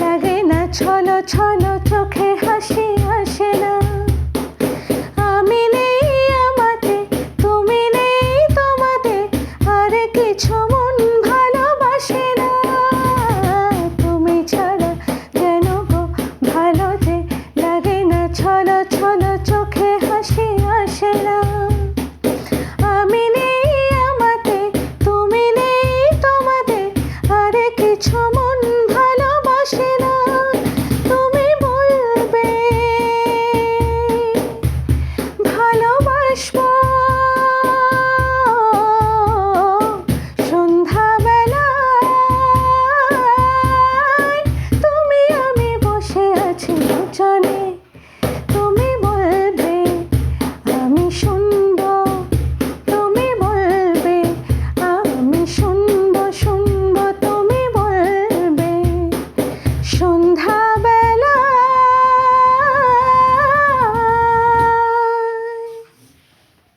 লাগে না, ছলো ছলো চোখে হাসি আসে না। আমি নেই আমাতে, তুমি নেই তোমাতে, আর কিছু মন ভালোবাসে না। তুমি ছাড়া যেন গো ভালো যে লাগে না, ছলো ছলো চোখে